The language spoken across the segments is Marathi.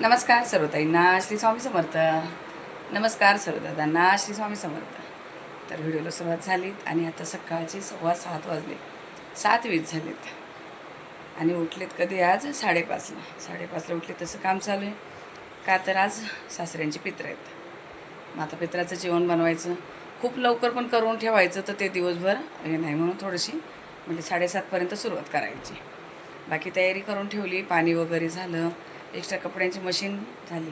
नमस्कार सर्वताईंना श्री स्वामी समर्थ. नमस्कार सर्वदादांना श्री स्वामी समर्थ. तर व्हिडिओला सुरुवात झालीत आणि आता सकाळचे सव्वा सात वाजले. सात वीस झालेत. आणि उठलेत कधी आज? साडेपाचला. साडेपाचला उठले तसं काम चालू आहे. का तर आज सासऱ्यांची पित्र आहेत. माता पित्राचं जेवण बनवायचं. खूप लवकर पण करून ठेवायचं तर ते दिवसभर. हे नाही म्हणून थोडीशी म्हणजे साडेसातपर्यंत सुरुवात करायची. बाकी तयारी करून ठेवली. पाणी वगैरे झालं. एक्स्ट्रा कपड्यांची मशीन झाली.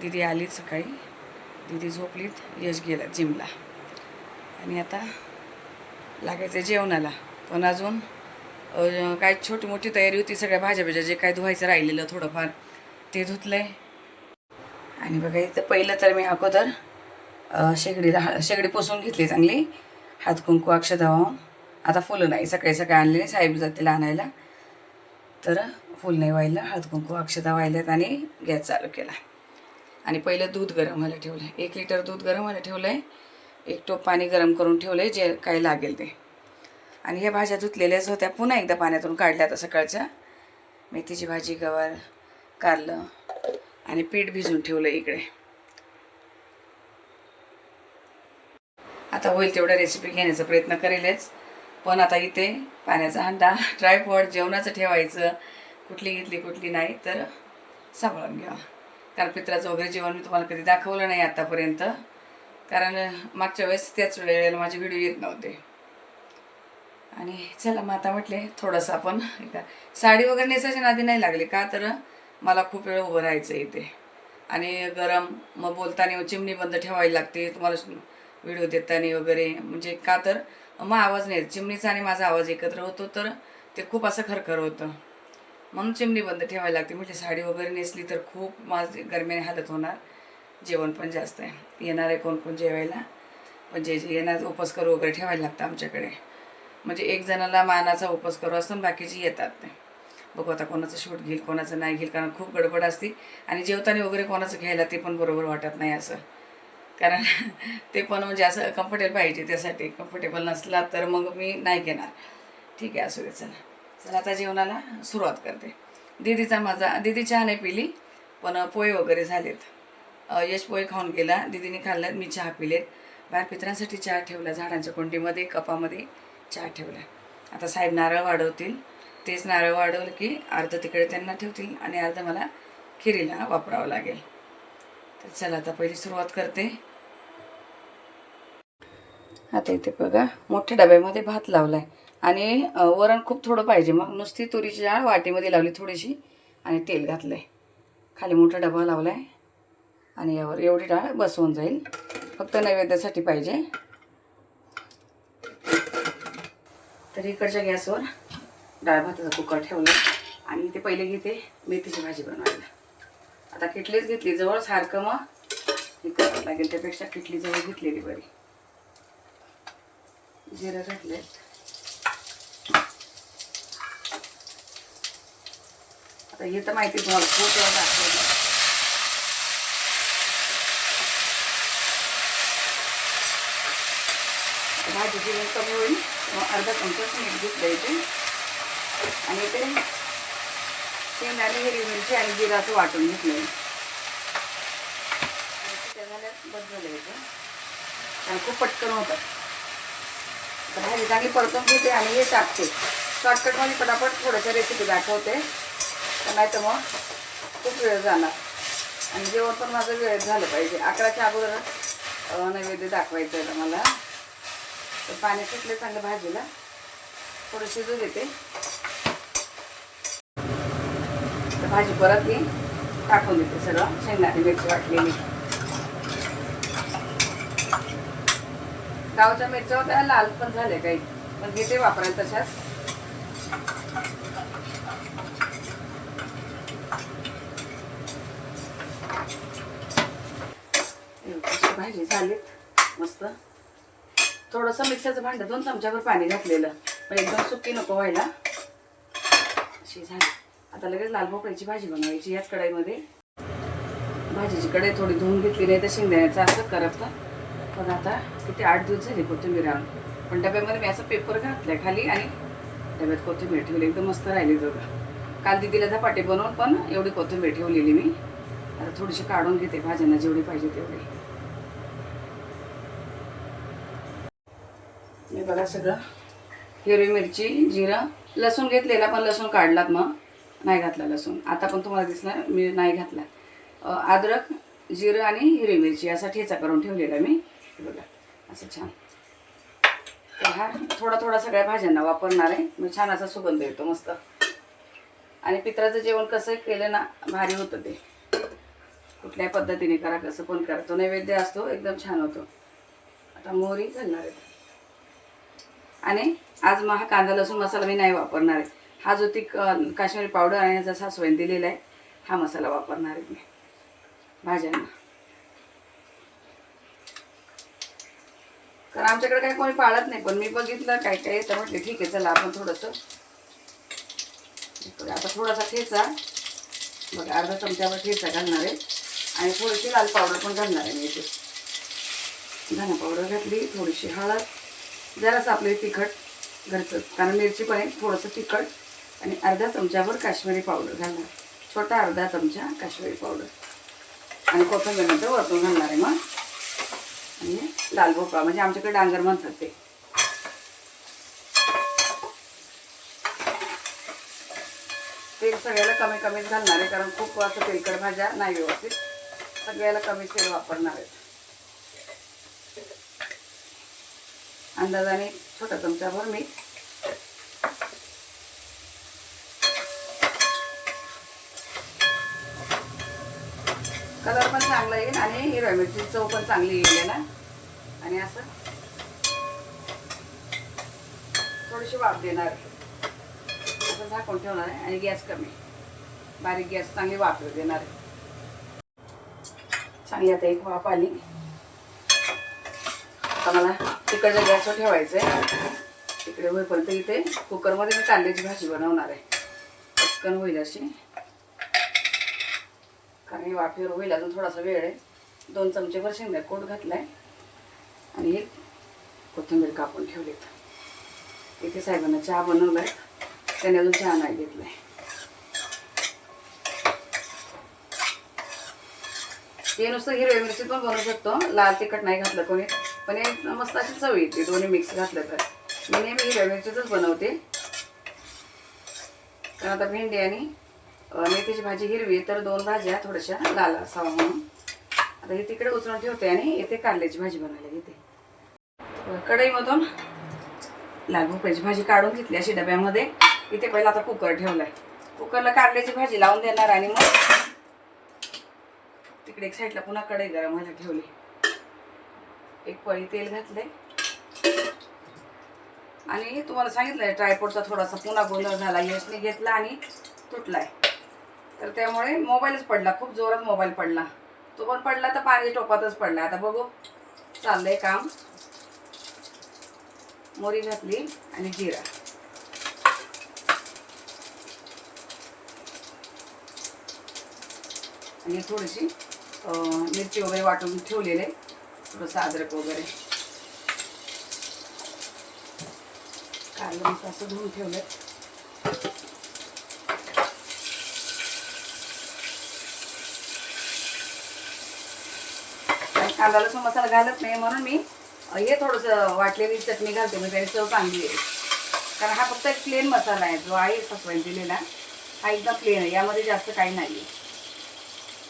दिदी आलीत सकाळी. दिदी झोपलीत यश गेला जिमला. आणि आता लागायचं जेवणाला. पण अजून काय छोटी मोठी तयारी होती सगळ्या भाज्या भाज्या जे काय धुवायचं राहिलेलं थोडंफार ते धुतलं आहे आणि बघा इथं पहिलं तर मी अगोदर शेगडीला शेगडी पुसून घेतली चांगली. हात कुंकू अक्षदा आता फुलं नाही सकाळी सकाळी आणलेली साहेब जातील आणायला. तर फुल नाही व्हायला हळद कुंकू अक्षता व्हायल्यात आणि गॅस चालू केला. आणि पहिलं दूध गरम व्हायला ठेवलं आहे एक लिटर दूध गरम व्हायला ठेवलं आहे एक टोप पाणी गरम करून ठेवलं आहे जे काही लागेल ते. आणि ह्या भाज्या धुतलेल्याच होत्या. पुन्हा एकदा पाण्यातून काढल्या आता सकाळच्या मेथीची भाजी गवार कारलं आणि पीठ भिजून ठेवलं इकडे. आता होईल तेवढ्या रेसिपी घेण्याचा प्रयत्न करेलच. पण आता इथे पाण्याचा हंडा ट्रायपॉड जेवणाचं ठेवायचं. कुठली घेतली कुठली नाही तर सांभाळून घ्यावा कारण पित्राचं वगैरे जेवण मी तुम्हाला कधी दाखवलं नाही आत्तापर्यंत कारण मागच्या वेळेस त्याच वेळेला माझे व्हिडिओ येत नव्हते. आणि चला मग आता म्हटले थोडंसं आपण का साडी वगैरे नेसायच्या नादी नाही लागली का? तर मला खूप वेळ उभं राहायचं इथे. आणि गरम मग बोलताना चिमणी बंद ठेवायला लागते. तुम्हाला व्हिडिओ देताना वगैरे. म्हणजे का तर मग आवाज नाही चिमणीचा आणि माझा आवाज एकत्र होतो तर ते खूप असं खरखर होतं. म्हणून चिमणी बंद ठेवायला लागते. म्हणजे साडी वगैरे नेसली तर खूप माझी गरमीने हालत होणार. जेवण पण जास्त आहे. येणार आहे कोण कोण जेवायला. पण जे जे येणार उपवास करू वगैरे ठेवायला लागतं आमच्याकडे. म्हणजे एक जणाला मानाचा उपवास करू असतो आणि बाकीची येतात ते. बघू आता कोणाचं शूट घेईल कोणाचं नाही घेईल कारण खूप गडबड असते. आणि जेवताना वगैरे कोणाचं घ्यायला ते पण बरोबर वाटत नाही असं. कारण ते पण म्हणजे असं कम्फर्टेबल पाहिजे त्यासाठी. कम्फर्टेबल नसला तर मग मी नाही घेणार. ठीक आहे असू दे चला. चला आता जेवणाला सुरुवात करते. दीदीचा माझा दीदी चहा नाही पिली पण पोहे वगैरे झालेत. यश पोहे खाऊन गेला. दीदीने खाल्ल्यात मी चहा पिलेत. बाहेर पित्रांसाठी चहा ठेवला झाडांच्या कुंडीमध्ये कपामध्ये चहा ठेवला. आता साहेब नारळ वाढवतील. तेच नारळ वाढवलं की अर्ध तिकडे त्यांना ठेवतील आणि अर्ध मला खिरीला वापरावं लागेल. तर चला आता पहिली सुरुवात करते. आता इथे बघा मोठ्या डब्यामध्ये भात लावलाय. आणि वरण खूप थोडं पाहिजे. मग नुसती तुरीची डाळ वाटीमध्ये लावली थोडीशी आणि तेल घातलंय. खाली मोठा डबा लावलाय. आणि यावर एवढी डाळ बसवून जाईल. फक्त नैवेद्यासाठी पाहिजे. तर इकडच्या गॅसवर डाळ भाताचा कुकर ठेवला आणि ते पहिले घेते मेथीची भाजी बनवायला. आता किटलीच घेतली जवळ सारखं मग हे करावं लागेल. त्यापेक्षा किटली जवळ घेतलेली बरी. जिरं घातले आता हे तर माहिती आहे तुम्हाला खूप दाखवलं भाजी जिरण कमी होईल. मग अर्धा चमचाच मीठ घेतलं इथे. आणि ते शेंगाने हिरवी मिरची आणि जिराचं वाटून घेतलं झाल्या बस झालं आणि खूप पटकन होतं. तर भाजी चांगली परतून घेते आणि हे टाकते. शॉर्टकटमध्ये पटापट थोड्याशा रेसिपी दाखवते. तर नाही तर मग खूप वेळ जाणार. आणि जेवण पण माझं वेळेत झालं पाहिजे. अकराच्या अगोदर नैवेद्य दाखवायचं आहे मला. तर पाणी सुटले चांगलं भाजीला. थोडं शिजू देते तर भाजी परत मी टाकून देते सगळं. शेंगदाणे मिरची वाटलेली. गावच्या मिरच्या होत्या लाल पण झाल्या काही. पण घेते वापरायला तशाच. भाजी झालीत. मस्त. थोडंसं मिक्सरचं भांडं दोन चमच्यावर पाणी घातलेलं. पण एकदम सुकी नको व्हायला. अशी झाली. आता लगेच लाल भोपळ्याची भाजी बनवायची याच कढाईमध्ये. भाजीची कढई थोडी धुवून घेतली नाही तर शेंगदाण्याचं असं करपतं पण आता किती आठ दिवस झाले कोथिंबीर आणून. पण डब्यामध्ये मी असं पेपर घातलाय खाली आणि डब्यात कोथिंबीर ठेवली. एकदम मस्त राहिली दोघं काल दिदीला धपाटे बनवून पण एवढी कोथिंबीर ठेवलेली मी. आता थोडीशी काढून घेते. भाज्यांना जेवढी पाहिजे तेवढी. मी बघा सगळं. हिरवी मिरची जिरं. लसूण घेतलेला पण लसूण काढलात मग. नाही घातला लसूण. आता पण तुम्हाला दिसणार मी नाही घातला. अद्रक जिरं आणि हिरवी मिरची असा ठेचा करून ठेवलेला मी. बघा असं छान. तर हा थोडा थोडा सगळ्या भाज्यांना वापरणार आहे. मग छान असा सुगंध येतो मस्त. आणि पित्राचं जेवण कसं केलं ना भारी होतं ते. कुठल्याही पद्धतीने करा कसं पण करा. तो नैवेद्य असतो एकदम छान होतो. आता मोहरी घालणार आहे. आणि आज मग हा कांदा लसूण मसाला मी नाही वापरणार आहे. हा जो ती काश्मीरी पावडर आणि जसा स्वयं दिलेला आहे हा मसाला वापरणार आहे मी. भाज्यांना. कारण आमच्याकडे काही कोणी पाळत नाही पण मी बघितलं काय काय तर म्हटलं ठीक आहे चला आपण थोडंसं. आता थोडासा ठेचा. बघा अर्धा चमच्यावर ठेचा घालणार आहे. आणि थोडीशी लाल पावडर पण घालणार आहे मी इथे. धना पावडर घातली थोडीशी हळद जरासं आपली तिखट घरचं कारण मिरची पण आहे थोडंसं तिखट. आणि अर्धा चमच्यावर काश्मीरी पावडर घालणार. छोटा अर्धा चमचा काश्मीरी पावडर. आणि कोथिंबीरनंतर वरतून घालणार आहे मग. आणि लाल भोपळा म्हणजे आमच्याकडे डांगर म्हणतात ते. तेल सगळ्याला कमी कमीच घालणार आहे कारण खूप असं तेलकट भाज्या नाही व्यवस्थित. सगळ्याला कमी तेल वापरणार आहेत. अंदाजाने छोटा चमचाभर मीठ कलर पण चांगला येईल आणि हिरव्या मिरची चव पण चांगली येईल ना आणि असं थोडीशी वाफ देणार. असं झाकून ठेवणार आहे आणि गॅस कमी. बारीक गॅस चांगली वाफ देणार आहे. चांगली आता एक वाफ आली. आता मला तिकडच्या गॅसवर ठेवायचं आहे तिकडे होईपर्यंत इथे कुकरमध्ये मी कांद्याची भाजी बनवणार आहे. पटकन होईल अशी. कारण हे वाफेवर होईल अजून थोडासा वेळ आहे. दोन चमचेभर शेंगा कोट घातलाय. आणि एक कोथिंबीर कापून ठेवलेत. इथे साहेबांना चहा बनवला आहे त्याने अजून चहा नाही घेतलाय. हे नुसतं हिरव्या मिरची पण बनवू शकतो. लाल तिखट नाही घातलं कोणी. पण हे मस्त अशी चव येते. दोन्ही मिक्स घातलं तर. मी नेहमी हिरव्या मिरचीच बनवते. कारण आता भेंडी आणि मेथीची भाजी हिरवी तर दोन भाज्या थोड्याशा लाल असावं म्हणून. आता हे तिकडे उचलून ठेवते आणि इथे कारल्याची भाजी बनवायला घेते. कढईमधून लाल भोपळ्याची भाजी काढून घेतली अशी डब्यामध्ये. इथे पहिला आता कुकर ठेवलाय. कुकरला कारल्याची भाजी लावून देणार आणि मग तिकडे एक साईडला पुन्हा कढई गरम व्हायला ठेवली. एक पळी तेल घातले आणि तुम्हाला सांगितलंय ट्रायपोडचा थोडासा पुन्हा गोंधळ झाला यशने घेतला आणि तुटलाय. तर त्यामुळे मोबाईलच पडला. खूप जोरात मोबाईल पडला. तो पण पडला तर पाणी टोपातच पडला. आता बघू. चाललंय काम. मोरी घातली आणि जिरा. आणि थोडीशी मिरची वगैरे वाटून ठेवलेले. थोडंसं अद्रक वगैरे. काल असं धुवून ठेवलं आणि कांदा लसूण मसाला घालत नाही म्हणून मी हे थोडंसं वाटलेली चटणी घालते म्हणजे त्याची चव चांगली आहे कारण हा फक्त एक प्लेन मसाला आहे जो आहे ससवाईन दिलेला हा एकदम प्लेन आहे यामध्ये जास्त काही नाही आहे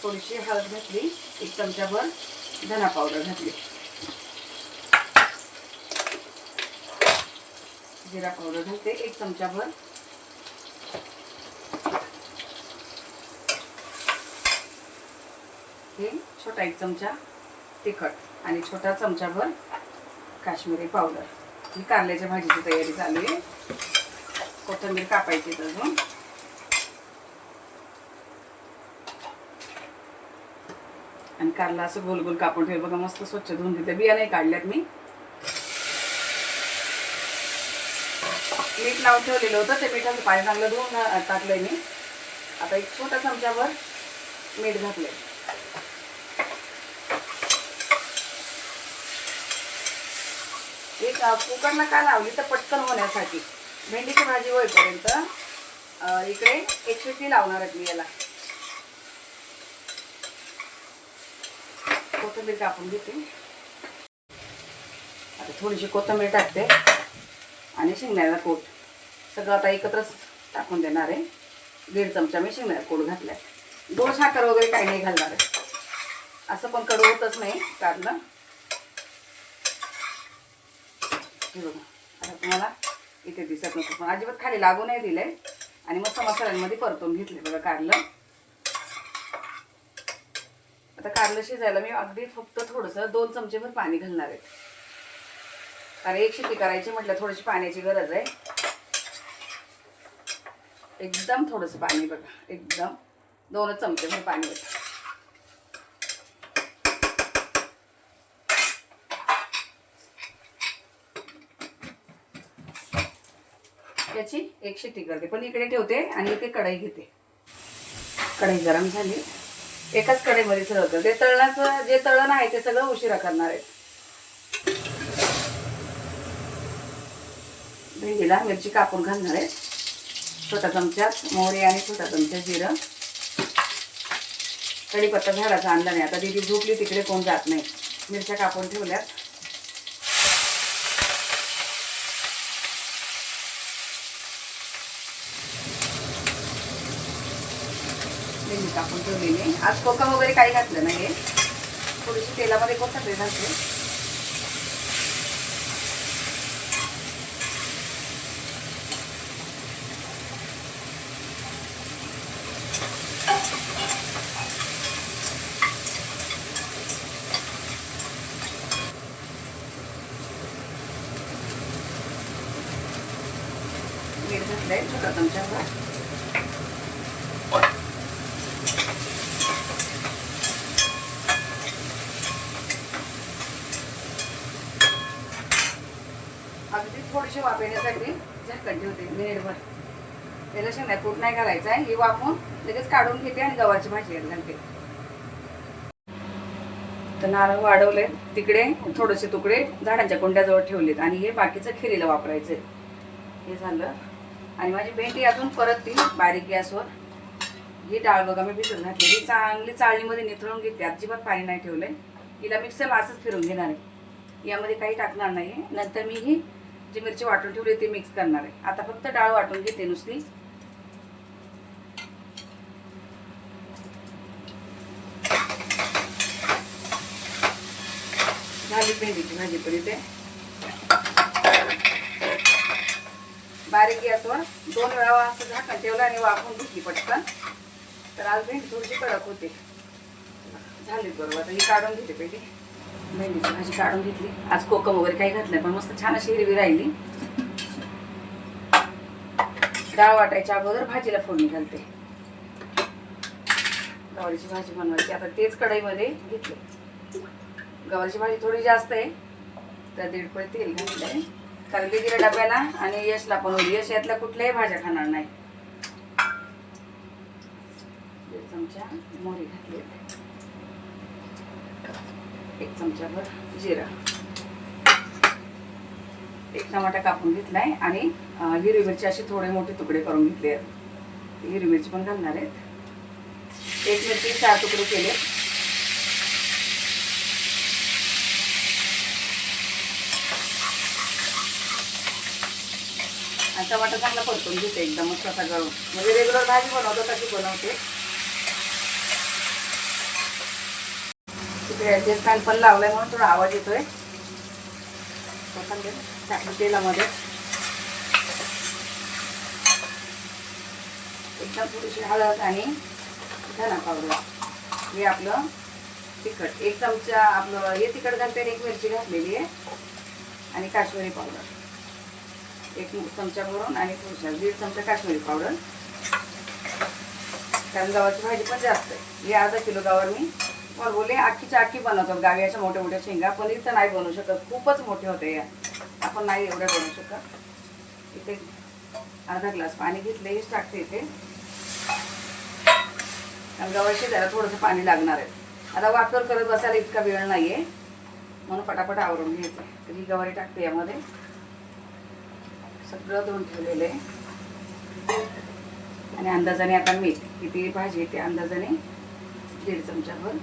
थोडीशी हळद घातली एक चमचाभर धना पावडर घातली. जिरा पावडर घालते एक चमचाभर. हे छोटा एक चमचा. तिखट आणि छोटा चमचाभर काश्मीरी पावडर. ही कारल्याच्या भाजीची तयारी चालू आहे. कोथंबीर कापायची अजून. आणि कारला असं गोल गोल कापून ठेवलं. बघा मस्त स्वच्छ धुवून दिले बिया नाही काढल्यात मी. मीठ लावून ठेवलेलं होतं. ते मिठाचं पाणी चांगलं धुवून टाकलंय मी. आता एक छोटा चमचाभर मीठ घातलंय एक अ, कुकरला का लावली तर पटकन होण्यासाठी. भेंडीची भाजी होईपर्यंत इकडे एक शिट्टी लावणार आहेत मी याला. कोथिंबीर कापून घेते. आता थोडीशी कोथिंबीर टाकते. आणि शेंगण्याला कोट. सगळं आता एकत्रच टाकून देणार आहे. दीड चमचा मी शेंगण्याला कोट घातलाय. गोड साखर वगैरे काही नाही घालणार आहे. असं पण कडू होतच नाही कारण हे बघा. आता तुम्हाला इथे दिसत नसतं पण अजिबात खाली लागू नाही दिलंय. आणि मस्त मसाल्यांमध्ये परतून घेतले बघा कारलं. आता कारलं शिजायला मी अगदी फक्त थोडंसं दोन चमचेभर पाणी घालणार आहे. कारण एक शेती करायची म्हटलं थोडीशी पाण्याची गरज आहे. एकदम थोडंसं पाणी बघा. एकदम दोनच चमचेभर पाणी होतं याची एक शिट्टी करते. पण इकडे ठेवते आणि इथे कढई घेते. कढई गरम झाली. एकाच कढईमध्ये सगळं करते तळणाचं जे तळण आहे ते सगळं उशिरा करणार आहे. भेंडीला मिरची कापून घालणार आहे. छोटा चमच्यात मोहरी आणि छोटा चमचा जिरं. कढीपत्ता झाडाचा आणला नाही. आता दिदी झोपली तिकडे कोण जात नाही. मिरच्या कापून ठेवल्यात. भेंडी कापून ठेवलेली आज कोकम वगैरे काही घातलं नाही थोडीशी तेलामध्ये कोथिंबीर घालते मीठ घातलंय छोटा चमचा थोडीशी वाफ येण्यासाठी झाकण ठेवते मिनिटभर त्याला शेंगा कूट नाही घालायचा आहे. ही वाफून लगेच काढून घेते आणि गव्हाची भाजी यात घालते तर नारळ वाढवले. तिकडे थोडेसे तुकडे झाडांच्या कोंड्याजवळ ठेवलेत आणि हे बाकीचं खिरीला वापरायचं हे झालं. आणि माझी भेंडी अजून परत ती बारीक गॅसवर. ही डाळ बघा मी भिजत ही चांगली चाळणीमध्ये निथळून घेते. अजिबात पाणी नाही ठेवलंय. हिला मिक्सरला असंच फिरून घेणार आहे. यामध्ये काही टाकणार नाही नंतर मी ही जी मिरची वाटून ठेवली ती मिक्स करणार आहे. आता फक्त डाळ वाटून घेते नुसती. झाली भेंडीची भाजी पण इथे. बारीक गॅसवर दोन वेळा असं झाकण ठेवलं आणि वाफून घेतली पटकन. तर आज भेंडी थोडीशी कडक होते. झाली बरोबर. आता ही काढून घेते पेटी. भेंडीची भाजी काढून घेतली. आज कोकम वगैरे काही घातलं पण मस्त छान अशी हिरवी राहिली. डाळ वाटायच्या अगोदर भाजीला फोडणी घालते. गवारीची भाजी बनवायची. आता तेच कढईमध्ये घेतले. गवारीची भाजी थोडी जास्त आहे. तर दीड पळी तेल घातलंय. कारण दिदीला डब्याला आणि यशला पण होईल यश यातल्या कुठल्याही भाज्या खाणार नाही. दीड चमचा मोहरी घातली एक चमचाभर जिरा. एक टमाटा कापून घेतला आहे आणि हिरवी मिरची असे थोडे मोठे तुकडे करून घेतले आहेत. हिरवी मिरची पण घालणार आहेत. एक मिरची चार तुकडे केले. आणि टमाटा चांगला परतून घेते. एकदमच कसा गळून म्हणजे रेग्युलर भाजी बनवतो तशी बनवते. ते ॲडजस्ट फॅन पण लावलाय म्हणून थोडा आवाज येतोय. कोथिंबीर टाकली तेलामध्ये. एकदम थोडीशी हळद आणि धना पावडर. हे आपलं तिखट. एक चमचा आपलं हे तिखट घालते आणि एक मिरची घातलेली आहे. आणि काश्मीरी पावडर. एक चमचा भरून आणि थोडसा दीड चमचा काश्मीरी पावडर. कारण गव्हाची भाजी पण जास्त आहे. हे अर्धा किलो गवार मी मग बोले अख्खीच्या अख्खी बनवतात गावी अशा मोठ्या मोठ्या शेंगा. पनीर तर नाही बनवू शकत खूपच मोठे होते. या आपण नाही एवढ्या बनवू शकत. इथे अर्धा ग्लास पाणी घेतले हेच टाकते इथे. गव्हाशी गव्हाची त्याला थोडंसं पाणी लागणार आहे. आता वाकर करत बसायला इतका वेळ नाही आहे म्हणून पटापट आवरून घ्यायचं. तर ही गवारी टाकते यामध्ये. सगळं धुवून ठेवलेलं आहे. आणि अंदाजाने आता मीठ किती भाजी येते अंदाजाने दीड चमचाभर.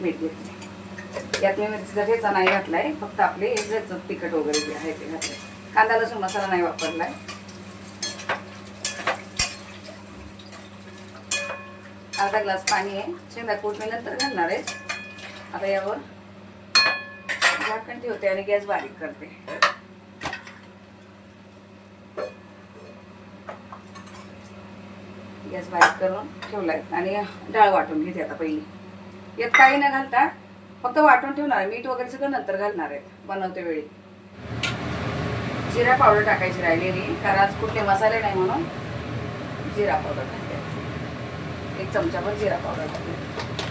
मीठ घेतले यात मी मिरचीचा ठेचा नाही घातलाय फक्त आपले घरचं तिखट वगैरे जे आहे ते घातलंय. कांदा लसूण मसाला नाही वापरला आहे अर्धा ग्लास पाणी आहे. शेंगा कूट मी नंतर घालणार आहे. आता यावर झाकण ठेवते आणि गॅस बारीक करते. गॅस बारीक करून ठेवलाय. आणि डाळ वाटून घेते आता पहिली. यात काही न घालता फक्त वाटून ठेवणार आहे. मीठ वगैरे सगळं नंतर घालणार आहेत बनवते वेळी. जिरा पावडर टाकायची राहिलेली. कारण आज कुठले मसाले नाही म्हणून जिरा पावडर टाकते. एक चमचाभर जिरा पावडर टाकते.